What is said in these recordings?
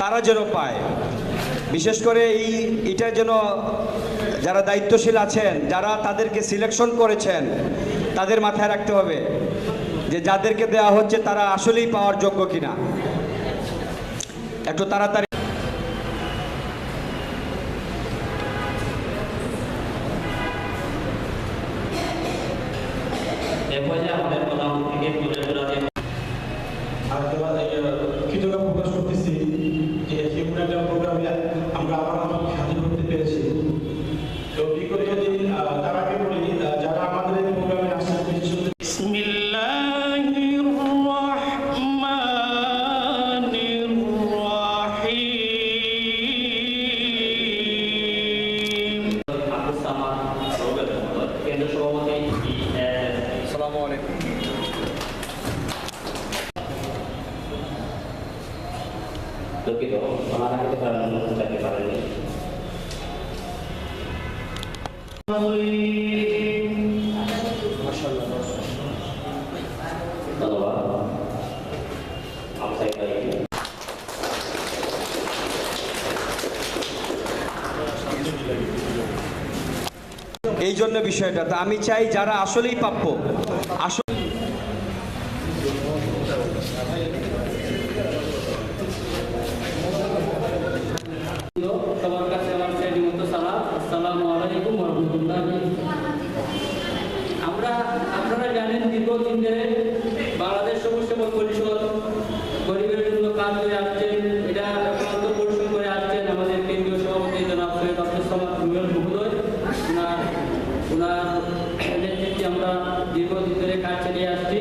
তারা যেন পায়। বিশেষ করে এই এটার জন্য যারা দায়িত্বশীল আছেন, যারা তাদেরকে সিলেকশন করেছেন, তাদের মাথায় রাখতে হবে যে যাদেরকে দেওয়া হচ্ছে, তারা আসলেই পাওয়ার যোগ্য কিনা। একটু তাড়াতাড়ি পর্যায়ে আমাদের তুলে ধরা আহ, কৃতজ্ঞতা প্রকাশ করতেছি যে এমন প্রোগ্রামে আমরা আবার হাজির করতে পেরেছি তো বিগত দিন তার আগে বলি যারা আমাদের এই প্রোগ্রামে আসছেন বিশেষ করে দুঃখিত ওনারা হতে পারেন যাতে পারেননি এই জন্য বিষয়টা আমি চাই যারা আসলেই প্রাপ্য আসলে সবার কাছে আমার শ্রেণীমতো সালাম। আসসালামু আলাইকুম রহমতুল্লাহ। আমরা আপনারা জানেন দীর্ঘদিন ধরে বাংলাদেশ সবুজ সেবক পরিষদ গরিবের জন্য কাজ করে আসছেন এটা একান্ত পরিশ্রম করে আসছেন আমাদের কেন্দ্রীয় সভাপতি জনাব সৈয়দ আব্দুল সামাদ রুবেল মহোদয় ওনার ওনার নেতৃত্বে আমরা দীর্ঘদিন ধরে কাজ চালিয়ে আসছি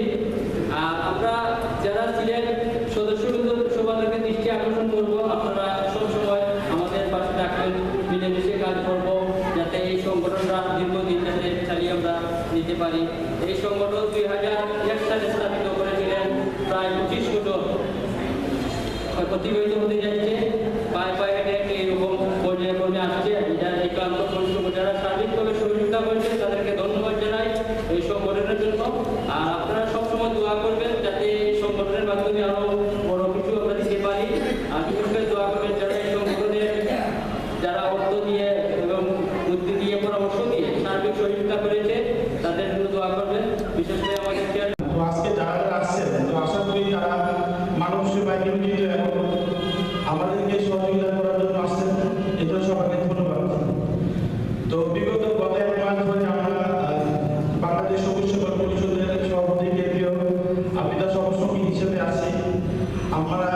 আর আমরা যারা ছিলেন সদস্যবৃন্দ সবাইকে দৃষ্টি আকর্ষণ করব আপনারা সবসময় আমাদের পাশে থাকবেন মিলেমিশে কাজ করব যাতে এই সংগঠনটা দীর্ঘদিন যাতে চালিয়ে আমরা নিতে পারি এই সংগঠন দুই হাজার এক সালে স্থাপিত করেছিলেন প্রায় পঁচিশ বছর অতিবাহিত হতে যাচ্ছে পায়ে পায়ে হেঁটে হেঁটে এরকম পর্যায়ে পর্যায়ে আসছে যারা এই ক্লান্ত পরিশ্রম যারা সার্বিকভাবে সহযোগিতা করছে তাদেরকে ধন্যবাদ জানাই এই সংগঠনের জন্য আর আপনারা সবসময় দোয়া করবেন যাতে এই সংগঠনের মাধ্যমে আরও বড় কিছু আমরা দিতে পারি আর বিশেষ করে দোয়া করবেন যারা এই সংগঠনের যারা অর্থ দিয়ে এবং বুদ্ধি দিয়ে পরামর্শ দিয়ে সার্বিক সহযোগিতা করেছে তাদের জন্য দোয়া করবেন বিশেষ করে আমাদের চেয়ার তো আজকে যারা যারা আসছেন তো আশা করি তারা মানব সেবায় নিয়োজিত এবং আমাদেরকে সহযোগিতা করার জন্য আসছেন এজন্য সবাইকে ধন্যবাদ তো বিগত গত এক মাস ধরে আমরা আহ, বাংলাদেশ সবুজ সেবা পরিষদের সভাপতি কেন্দ্রীয় আবিদা সভাপতি হিসেবে আছি আমরা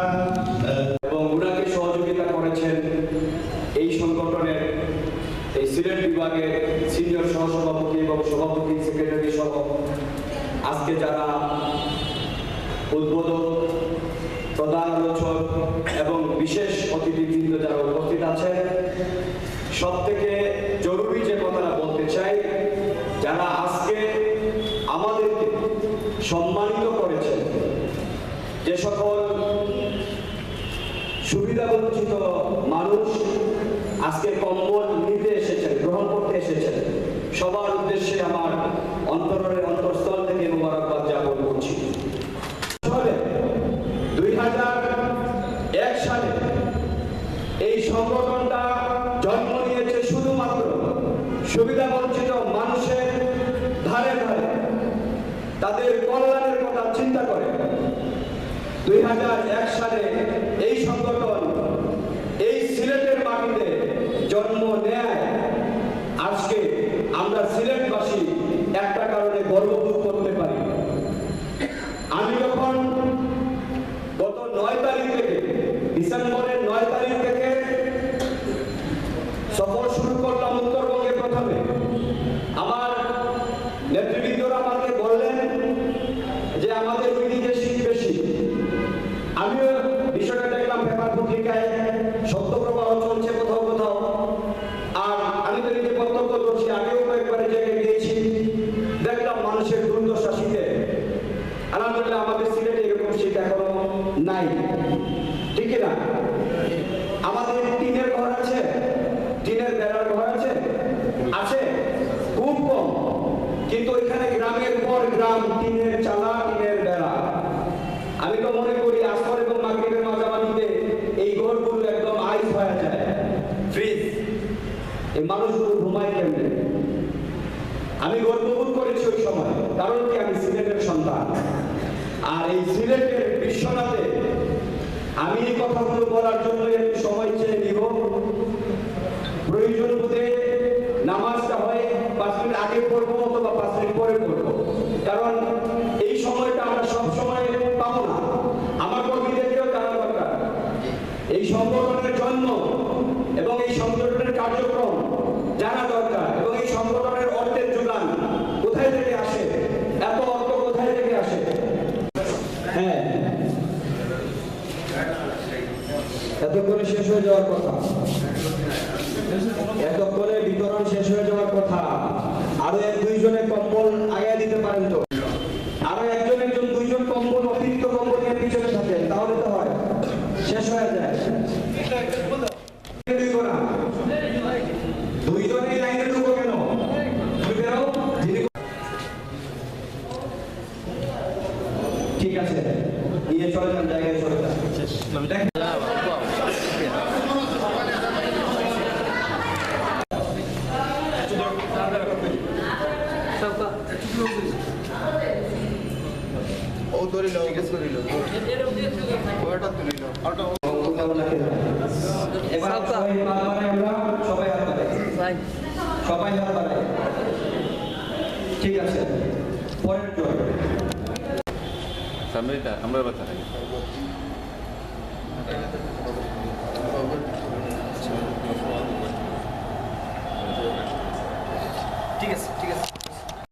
আহ, এবং ওনাকে সহযোগিতা করেছেন এই সংগঠনের এই সিলেট বিভাগের সিনিয়র সহসভাপতি এবং সভাপতি, সেক্রেটারি সহ আজকে যারা উদ্বোধক, প্রধান আলোচক এবং বিশেষ অতিথিবৃন্দ যারা উপস্থিত আছেন সব থেকে জরুরি যে কথাটা বলতে চাই, যারা আজকে আমাদেরকে সম্মানিত করেছেন, যে সকল সুবিধা বঞ্চিত মানুষ আজকে কম্বল নিতে সবার উদ্দেশ্যে আমার অন্তরের অন্তঃস্থল থেকে মোবারকবাদ জ্ঞাপন করছি। দুই হাজার এক সালে এই সংগঠনটা জন্ম নিয়েছে শুধুমাত্র সুবিধা বঞ্চিত মানুষের ধারে ধারে তাদের কল্যাণের কথা চিন্তা করে। দুই হাজার এক সালে আমিও বিষয়টা দেখলাম পেপার পত্রিকায়, সত্য প্রবাহ চলছে কোথাও কোথাও। আর আমি তো নিজে বক্তব্য করছি আগেও কয়েকবার জায়গায় গিয়েছি। দেখলাম মানুষের দুর্দশা শীতে। আলহামদুলিল্লাহ আমাদের সিলেটে এরকম শীত এখনও নাই। ঠিক না? আমাদের টিনের ঘর আছে, টিনের বেড়ার ঘর আছে আছে, খুব কম। কিন্তু ওইখানে গ্রামের পর গ্রাম, টিনের চালা, টিনের বেড়া। আমি গর্ববোধ করেছি ওই সময়, কারণ কি আমি সিলেটের সন্তান। আর এই সিলেটের বিশ্বনাথে আমি এই কথাগুলো বলার জন্য একটু সময় চেয়ে নিব। প্রয়োজন বোধে নামাজটা হয় পাঁচ মিনিট আগে পড়ব অথবা পাঁচ মিনিট পরে পড়ব। কারণ এই সময়টা আমরা সব সময় পাবো না। আমার কর্মীদেরকেও জানা দরকার। এই সংগঠনের জন্ম এবং এই সংগঠনের কার্যক্রম জানা দরকার এবং এই সংগঠনের অর্থের যোগান কোথায় থেকে আসে এত অর্থ কোথায় থেকে আসে হ্যাঁ এতক্ষণে শেষ হয়ে যাওয়ার কথা। এতক্ষণে বিতরণ শেষ হয়ে যাওয়ার কথা। আরও এক দুইজনে কম্বল আগে দিতে পারেন তো। আরও একজন একজন দুইজন কম্বল, অতিরিক্ত কম্বল নিয়ে পিছনে থাকেন, তাহলে তো হয়। শেষ হয়ে যায়। ঠিক আছে। নিয়ে চলে যান, জায়গায় চলে যান। দেখেন ও ধরিল ও ধরিল এবার সবাই আমরা সবাই হাত বাড়াই সবাই হাত বাড়াই ঠিক আছে পরের জয় সামনেটা আমরা বাতা